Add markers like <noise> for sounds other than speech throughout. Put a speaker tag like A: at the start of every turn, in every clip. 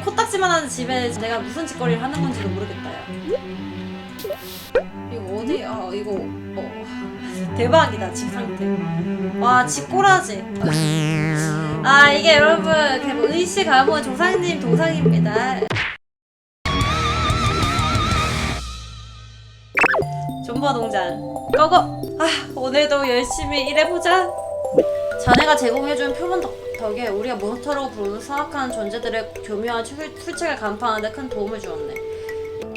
A: 이렇게 코딱지만한 집에 내가 무슨 짓거리를 하는 건지도 모르겠다 야 이거 어디 아 이거 어. 대박이다 집 상태. 와 집 꼬라지. 아 이게 여러분 그뭐 의시 가문 조상님 동상입니다. 존버 동장 꺼고! 아 오늘도 열심히 일해보자. 자네가 제공해준 표본 덕, 덕에 우리가 몬스터라고 부르는 사악한 존재들의 교묘한 출, 출첵을 간파하는 데 큰 도움을 주었네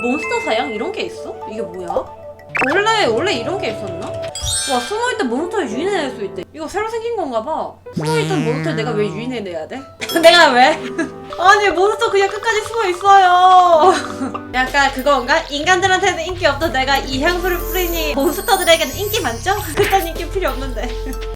A: 몬스터 사양 이런 게 있어? 이게 뭐야? 원래 원래 이런 게 있었나? 와 숨어있던 몬스터를 유인해낼 수 있대 이거 새로 생긴 건가 봐 숨어있던 몬스터를 내가 왜 유인해내야 돼? <laughs> 내가 왜? <laughs> 아니 몬스터 그냥 끝까지 숨어 있어요 <laughs> 약간 그건가? 인간들한테는 인기 없던 내가 이 향수를 뿌리니 몬스터들에게는 인기 많죠? 그딴 인기 필요 없는데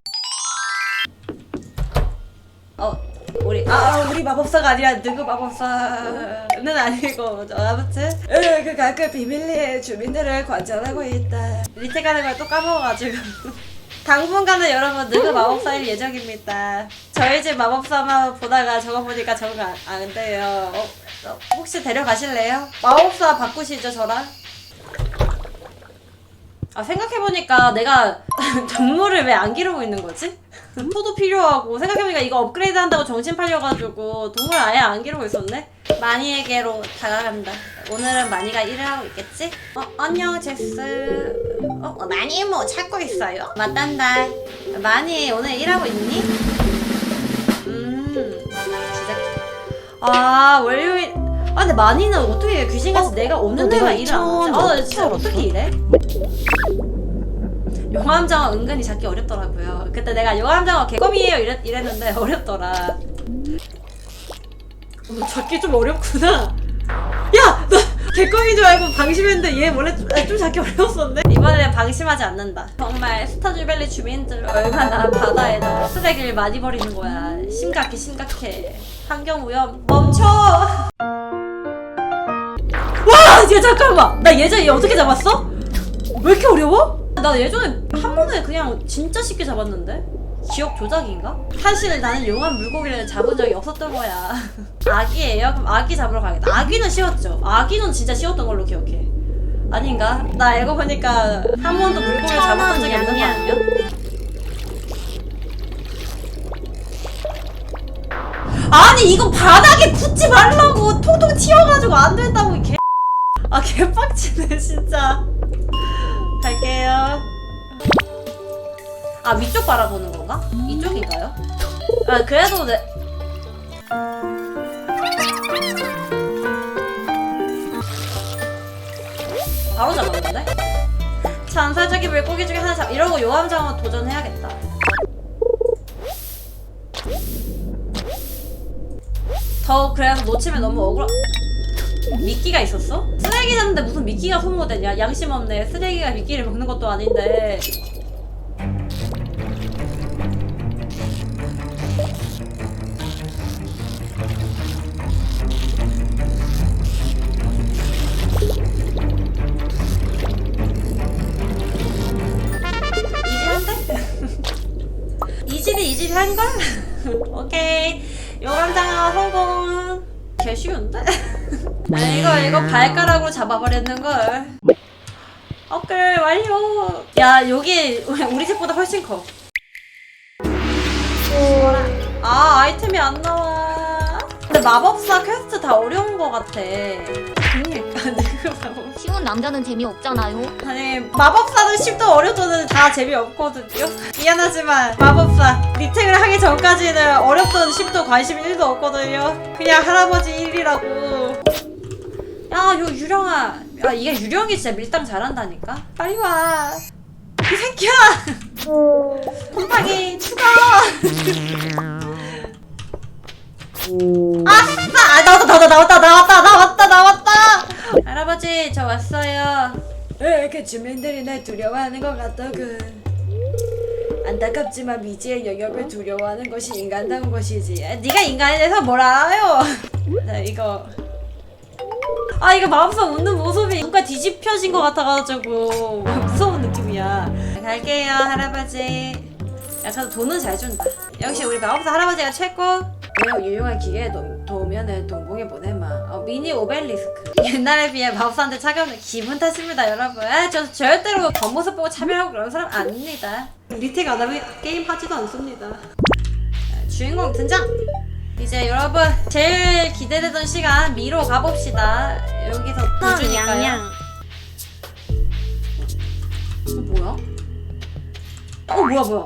A: 우리 아 우리 마법사가 아니라 누구 마법사는 아니고 저 아무튼 으, 그 가끔 비밀리에 주민들을 관찰하고 있다. 리테 가는 걸 또 까먹어가지고. <laughs> 당분간은 여러분 누구 마법사일 예정입니다. 저희 집 마법사만 보다가 저거 보니까 저거 안, 안 돼요. 어, 어, 혹시 데려가실래요? 마법사 바꾸시죠 저랑 아 생각해보니까 내가 <laughs> 정물을 왜안 기르고 있는 거지? 소도 필요하고 생각해보니까 이거 업그레이드 한다고 정신 팔려가지고 동물 아예 안 기르고 있었네? 마니에게로 다가간다 오늘은 마니가 일을 하고 있겠지? 어 안녕 제스 어 어, 마니 뭐 찾고 있어요? 맞단다 마니 오늘 일하고 있니? 음 진짜 아 월요일 아 근데 마니는 어떻게 귀신같이 내가 오는
B: 너
A: 데가
B: 내가
A: 일을 안 하지?
B: 2,000원
A: 아나
B: 어떻게
A: 진짜? 어떻게 일해? 용암장어 은근히 잡기 어렵더라고요. 그때 내가 용암장어 개껌이에요 이랬, 이랬는데 어렵더라. 어, 잡기 좀 어렵구나. 야! 너 개껌인 줄 알고 방심했는데 얘 원래 좀, 아, 좀 잡기 어려웠었네? 이번에는 방심하지 않는다. 정말 스타주밸리 주민들 얼마나 바다에다 쓰레기를 많이 버리는 거야. 심각해 심각해. 환경오염 멈춰! 와! 얘 잠깐만! 나 예전에 얘 어떻게 잡았어? 왜 이렇게 어려워? 나 예전에 한 번에 그냥 진짜 쉽게 잡았는데? 기억 조작인가? 사실 나는 용한 물고기를 잡은 적이 없었던 거야. <laughs> 아기예요? 그럼 아기 잡으러 가겠다. 아기는 쉬웠죠? 아기는 진짜 쉬웠던 걸로 기억해. 아닌가? 나 알고 보니까 한 번도 물고기를 잡았던 적이 없는 거 아니야? 아니 이거 바닥에 붙지 말라고 통통 튀어가지고 안 된다고 이 개. 아 개빡치네 진짜. 갈게요. 아 위쪽 바라보는 건가? 이쪽인가요? 아 그래도 내 바로 잡았는데? 잔살적인 물고기 중에 하나 잡 이러고 요암장어 도전해야겠다. 더 그래서 놓치면 너무 억울하. 미끼가 있었어? 쓰레기 잡는데 무슨 미끼가 소모되냐? 양심 없네. 쓰레기가 미끼를 먹는 것도 아닌데. 한걸? <laughs> <laughs> 오케이. 요감장아 성공. 개 쉬운데? <laughs> 아, 이거 이거 발가락으로 잡아버렸는걸. 업글 완료. 야 여기 우리 집보다 훨씬 커. 아 아이템이 안 나와. 근데 마법사 퀘스트 다 어려운 거 같아. 그니까 누구 마법
B: 쉬운 남자는 재미없잖아요.
A: 아니 마법사는 10도 어렵도는 다 재미없거든요 미안하지만 마법사 리텍을 하기 전까지는 어렵던 10도 관심 1도 없거든요 그냥 할아버지 1이라고 야 요 유령아. 야 이게 유령이 진짜 밀당 잘한다니까? 빨리 와 이 새끼야. <laughs> 곰팡이 죽어. 아싸 아, 나왔다 나왔다 나왔다 나왔다 나왔다 나왔다. 할아버지 저 왔어요. 왜 이렇게 주민들이 날 두려워하는 것 같더군? 안타깝지만 미지의 영역을 두려워하는 것이 인간다운 것이지. 아, 네가 인간에 대해서 뭘 알아요? 나 이거 아 이거 마법사 웃는 모습이 뭔가 뒤집혀진 것 같아가지고 무서운 느낌이야 갈게요 할아버지 야 그래도 돈은 잘 준다 역시 우리 마법사 할아버지가 최고 매우 유용한 기계에 도, 도움을 오면은 동봉해 보내마. 어, 미니 오벨리스크. 옛날에 비해 마법사한테 차가우면 기분 탓입니다, 여러분. 아, 저 절대로 겉모습 보고 차별하고 그런 사람 아닙니다. 리택 안 하면 게임 하지도 않습니다. 아, 주인공 등장. 이제 여러분 제일 기대되던 시간 미로 가봅시다. 여기서 도주니까요. 어, 뭐야? 어 뭐야 뭐야?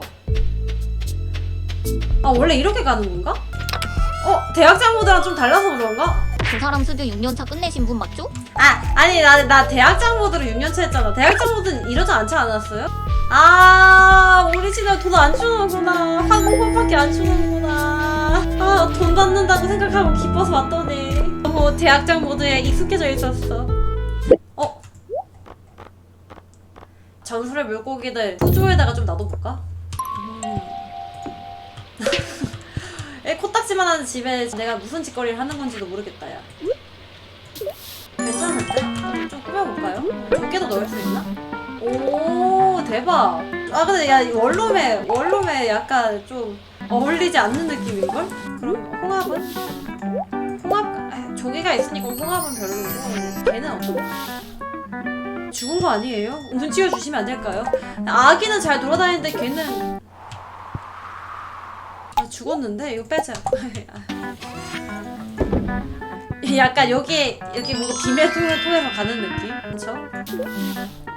A: 아 원래 이렇게 가는 건가? 어 대학장 모드랑 좀 달라서 그런가?
B: 그 사람 수교 6년차 끝내신 분 맞죠?
A: 아 아니 나, 나 대학장 모드로 6년차 했잖아 대학장 모드는 이러지 않지 않았어요? 아 오리지널 돈안 주는구나 항공권밖에 안 주는구나 아 돈 받는다고 생각하고 기뻐서 왔더니 너무 대학장 모드에 익숙해져 있었어 어? 전설의 물고기들 후조에다가 좀 놔둬볼까? 음. <laughs> 에 코딱지만 하는 집에 내가 무슨 짓거리를 하는 건지도 모르겠다 야 괜찮은데? 좀 꾸며볼까요? 조개도 넣을 수 있나? 오 대박 아 근데 야 원룸에 원룸에 약간 좀 어울리지 않는 느낌인걸? 그럼 홍합은? 홍합 아, 조개가 있으니까 홍합은 별로고 걔는 없어 죽은 거 아니에요? 눈치어 주시면 안 될까요? 아기는 잘 돌아다니는데 걔는 아 죽었는데 이거 빼자 <laughs> 약간 여기 여기 뭔가 비밀 통을 통해서 가는 느낌 그렇죠?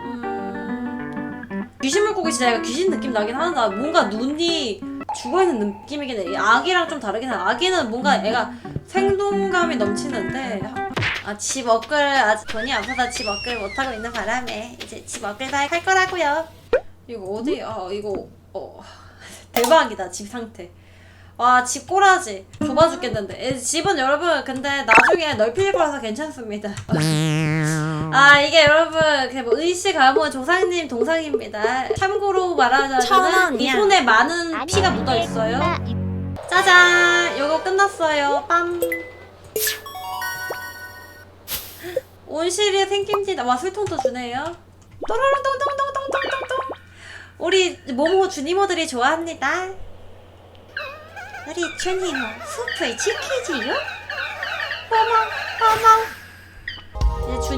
A: 음... 귀신 물고기 진짜 약간 귀신 느낌 나긴 하다 뭔가 눈이 죽어있는 느낌이긴 해 아기랑 좀 다르긴 해 아기는 뭔가 애가 생동감이 넘치는데 아, 집 업글 아직 돈이 없어서 집 업글 못하고 있는 바람에 이제 집 업글 다 할 거라고요 이거 어디 아 이거 어 대박이다 집 상태 와, 집 꼬라지. 좁아 죽겠는데. 에, 집은 여러분, 근데 나중에 넓힐 거라서 괜찮습니다. <laughs> 아, 이게 여러분, 그냥 뭐 가문 조상님 동상입니다. 참고로 말하자면, 이
B: 천원이야.
A: 손에 많은 피가 묻어 있어요. 짜잔! 요거 끝났어요. 빰. 온실이 생김치다. 와, 술통도 주네요. 또로롱똥똥똥똥똥똥똥. 우리 모모 주니모들이 좋아합니다. 우리 주니모 숲을 지키지요? 어머 이제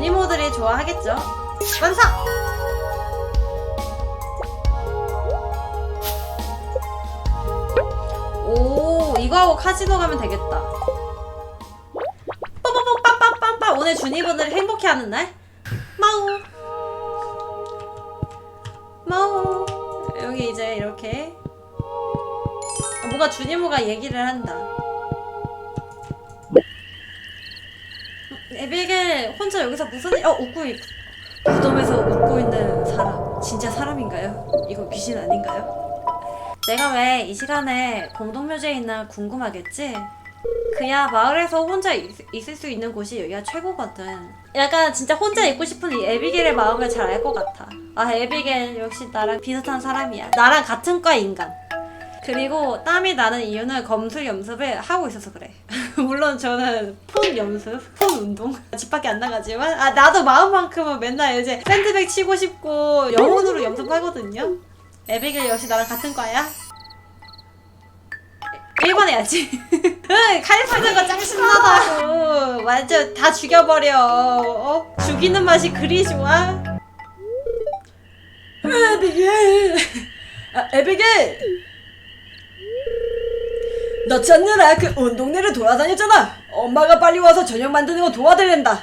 A: 주니모들이 좋아하겠죠? 완성! 오 이거 하고 카지노 가면 되겠다. 뽀뽀뽀 빰빰빰빰! 오늘 주니모들이 행복해하는 날? 마우! 마우! 여기 이제 이렇게. 아, 뭔가 주니모가 얘기를 한다. 에비게 혼자 여기서 무슨 일? 어 웃고 있. 무덤에서 웃고 있는 사람 진짜 사람인가요? 이거 귀신 아닌가요? 내가 왜 이 시간에 공동묘지에 있나 궁금하겠지? 그야 마을에서 혼자 있, 있을 수 있는 곳이 여기가 최고거든. 약간 진짜 혼자 있고 싶은 이 에비겔의 마음을 잘 알 것 같아. 아 에비겔 역시 나랑 비슷한 사람이야. 나랑 같은 과 인간. 그리고 땀이 나는 이유는 검술 연습을 하고 있어서 그래. <laughs> <laughs> 물론 저는 폰 연습, 폰 운동 <laughs> 집 밖에 안 나가지만 아 나도 마음만큼은 맨날 이제 샌드백 치고 싶고 영혼으로 연습하거든요. 에비겔 역시 나랑 같은 과야. 1번 해야지. <laughs> 응, 칼 쏘는 거짱 신나다고. 완전 다 죽여버려. 어? 죽이는 맛이 그리 좋아? 에비겔. 아, 에비겔. 너 찾느라 그 온 동네를 돌아다녔잖아. 엄마가 빨리 와서 저녁 만드는 거 도와드린다.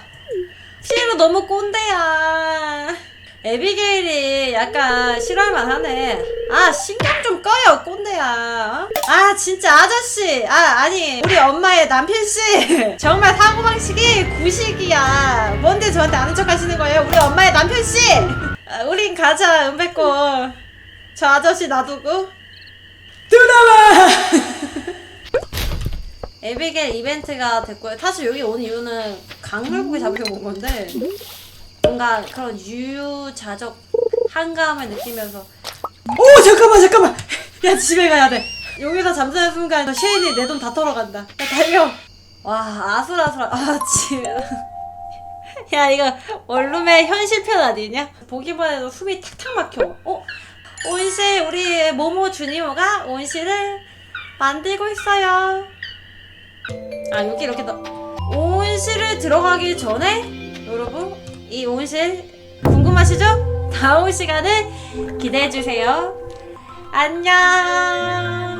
A: 싫어 너무 꼰대야. 에비게일이 약간 싫어할만 하네. 아 신경 좀 꺼요 꼰대야. 어? 아 진짜 아저씨. 아 아니 우리 엄마의 남편 씨 <laughs> 정말 사고 방식이 구식이야. 뭔데 저한테 아는 척 하시는 거예요? 우리 엄마의 남편 씨. 아, 우린 가자 은백골. 저 아저씨 놔두고 돌아와. <laughs> 에비겔 이벤트가 됐고요. 사실 여기 온 이유는 강물고기 잡으려고 온 건데 뭔가 그런 유유자적 한가함을 느끼면서 오 잠깐만 잠깐만! <laughs> 야 집에 가야 돼. 여기서 잠자는 순간 쉐인이 내 돈 다 털어간다. 야 달려! 와 아슬아슬하 아 집에 <laughs> 야 이거 원룸의 현실편 아니냐? 보기만 해도 숨이 탁탁 막혀. 어? 온실 우리 모모 주니모가 온실을 만들고 있어요 아 여기 이렇게 더 온실을 들어가기 전에 여러분 이 온실 궁금하시죠? 다음 시간을 기대해 주세요. 안녕.